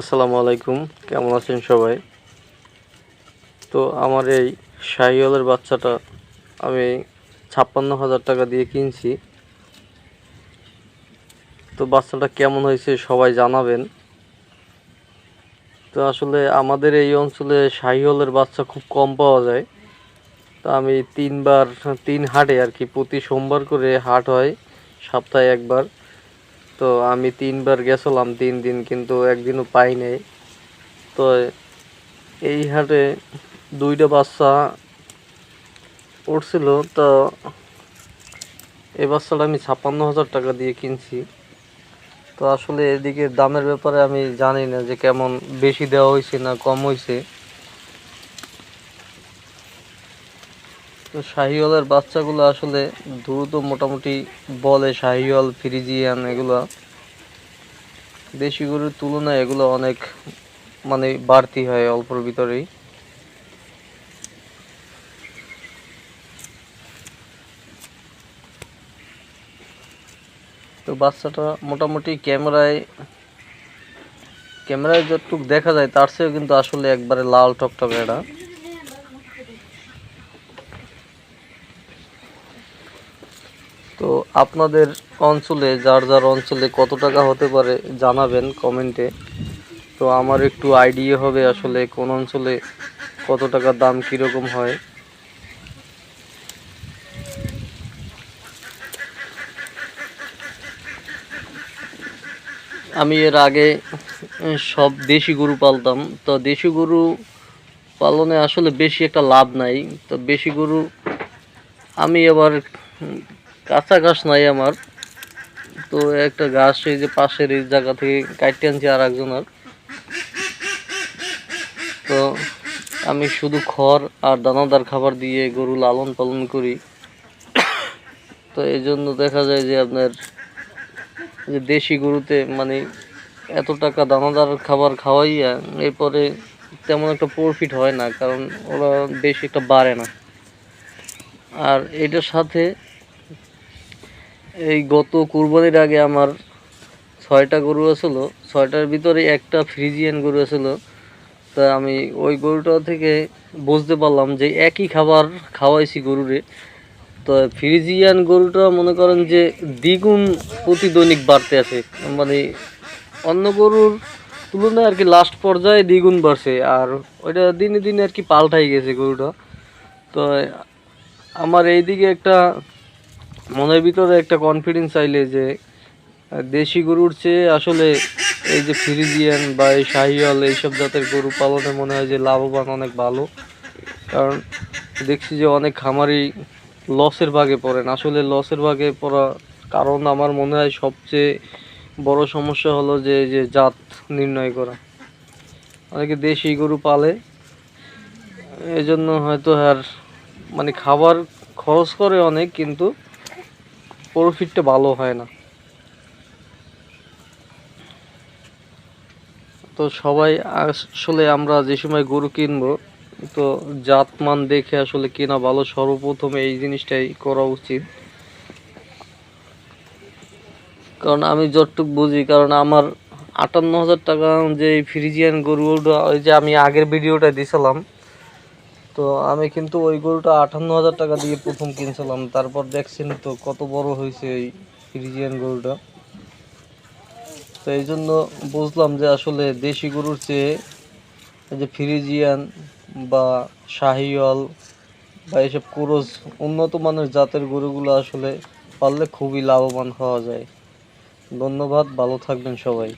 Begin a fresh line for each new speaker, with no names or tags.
আসসালামু আলাইকুম। কেমন আছেন সবাই? তো আমার এই শাহিওয়ালের বাচ্চাটা আমি ছাপ্পান্ন হাজার টাকা দিয়ে কিনছি। তো বাচ্চাটা কেমন হয়েছে সবাই জানাবেন। তো আসলে আমাদের এই অঞ্চলে শাহিওয়ালের বাচ্চা খুব কম পাওয়া যায়। তো আমি তিনবার, তিন হাটে আর কি প্রতি সোমবার করে হাট হয়, সপ্তাহে একবার। তো আমি তিনবার গেছিলাম, তিন দিন কিন্তু একদিনও পাই নাই। তো এই হাটে দুইটা বাচ্চা উঠছিল, তো এই বাচ্চাটা আমি ছাপ্পান্ন হাজার টাকা দিয়ে কিনছি। তো আসলে এদিকে দামের ব্যাপারে আমি জানি না যে কেমন বেশি দেওয়া হয়েছে না কম হয়েছে। শাহিওয়ালের বাচ্চাগুলো আসলে দ্রুত মোটামুটি বলে, শাহিওয়াল, ফ্রিজিয়ান এগুলো। দেশি গরুর তুলনায় এগুলো অনেক মানে বাড়তি হয় অল্পর ভিতরেই। তো বাচ্চাটা মোটামুটি ক্যামেরায় ক্যামেরায় যতটুকু দেখা যায় তার চেয়েও কিন্তু আসলে একবারে লাল টকটকে এটা তো আপনাদের অঞ্চলে, যার যার অঞ্চলে কত টাকা হতে পারে জানাবেন কমেন্টে। তো আমার একটু আইডিয়া হবে আসলে কোন অঞ্চলে কত টাকার দাম কীরকম হয়। আমি এর আগে সব দেশি গরু পালতাম। তো দেশি গরু পালনে আসলে বেশি একটা লাভ নাই। তো বেশি গরু আমি এবার কাঁচা ঘাস নাই আমার। তো একটা ঘাস এই যে পাশের এই জায়গা থেকে কাটতে আনছি আর একজনের তো আমি শুধু খড় আর দানাদার খাবার দিয়ে গরু লালন পালন করি। তো এই জন্য দেখা যায় যে আপনার যে দেশি গরুতে মানে এত টাকা দানাদার খাবার খাওয়াইয়া এরপরে তেমন একটা প্রফিট হয় না, কারণ ওরা বেশি একটা বাড়ে না। আর এটার সাথে এই গত কুরবানির আগে আমার ছয়টা গরু আসলো ছয়টার ভিতরে একটা ফ্রিজিয়ান গরু আসলো তা আমি ওই গরুটা থেকে বুঝতে পারলাম যে একই খাবার খাওয়াইছি গরুরে। তো ফ্রিজিয়ান গরুটা মনে করেন যে দ্বিগুণ প্রতি দৈনিক বাড়তে আছে। মানে অন্য গরুর তুলনায় আর কি লাস্ট পর্যায়ে দ্বিগুণ বাড়ছে, আর ওইটা দিনে দিনে আর কি পাল্টাই গেছে গরুটা। তো আমার এইদিকে একটা মনের ভিতরে একটা কনফিডেন্স চাইলে যে দেশি গরুর চেয়ে আসলে এই যে ফ্রিজিয়ান বা এই শাহিওয়াল এইসব জাতের গরু পালনে মনে হয় যে লাভবান অনেক ভালো। কারণ দেখছি যে অনেক খামারি লসের ভাগে পড়েন। আসলে লসের ভাগে পড়া কারণ আমার মনে হয় সবচেয়ে বড় সমস্যা হলো যে যে জাত নির্ণয় করা। অনেকে দেশি গরু পালে এই জন্য হয়তো আর মানে খাবার খরচ করে অনেক, কিন্তু প্রফিটটা ভালো হয় না। তো সবাই আসলে আমরা যে সময় গরু কিনবো, তো জাতমান দেখে আসলে কেনা ভালো সর্বপ্রথমে এই জিনিসটাই করা উচিত। কারণ আমি যতটুক বুঝি, কারণ আমার আটান্ন হাজার টাকা যে ফ্রিজিয়ান গরুটা ওই যে আমি আগের ভিডিওটা দিছিলাম তো আমি কিন্তু ওই গরুটা আটান্ন হাজার টাকা দিয়ে প্রথম কিনছিলাম। তারপর দেখছেন তো কত বড় হয়েছে এই ফ্রিজিয়ান গরুটা। তো এই জন্য বুঝলাম যে আসলে দেশি গরুর চেয়ে যে ফ্রিজিয়ান বা শাহিওয়াল বা এসব কুরোজ উন্নত মানের জাতের গরুগুলো আসলে পাললে খুবই লাভবান হওয়া যায়। ধন্যবাদ, ভালো থাকবেন সবাই।